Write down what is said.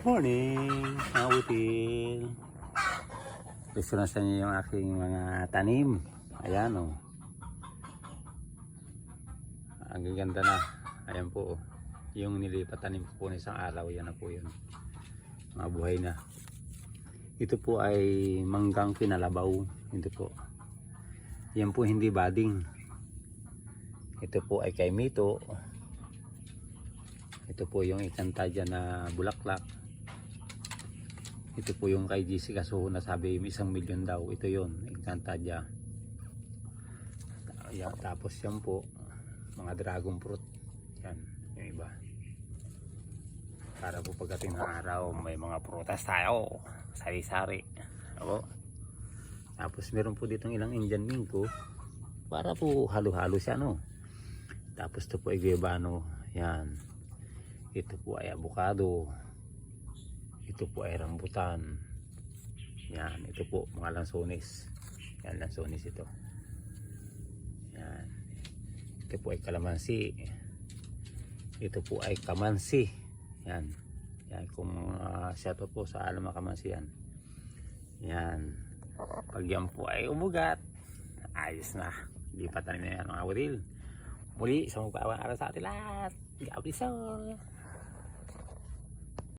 Morning, mga util. Gusto na sa inyo yung aking mga tanim. Ayan o. Oh. Ang gaganda na. Ayan po. Oh. Yung nilipat tanim ko po na isang araw. Yan na po yun. Mga buhay na. Ito po ay manggang kinalabaw. Ito po. Yan po hindi bading. Ito po ay kay Mito. Ito po yung ikanta dyan na bulaklak. Ito po yung kay GC Kasuho na sabi isang milyon daw. Ito yon ikanta dyan. Yan, tapos yan po mga dragon fruit. Yan, yung iba. Para po pagdating ng araw may mga prutas tayo. Sari-sari. Tapos meron po ditong ilang Indian Minko. Para po halo-halo siya no. Tapos ito po ay guebano. Yan. Ito po ay avocado. Ito po ay rambutan. Yan. Ito po mga lansones. Yan lansones ito. Yan. Ito po ay kalamansi. Ito po ay kamansi. Yan. Yan. Kung uh, shout out po sa alam mga kamansi yan. Yan. Pag yan po ay umugat, ayos na. Lipatan na yan mga wadil. Muli, sa magpapawang araw sa atin lahat. God bless all.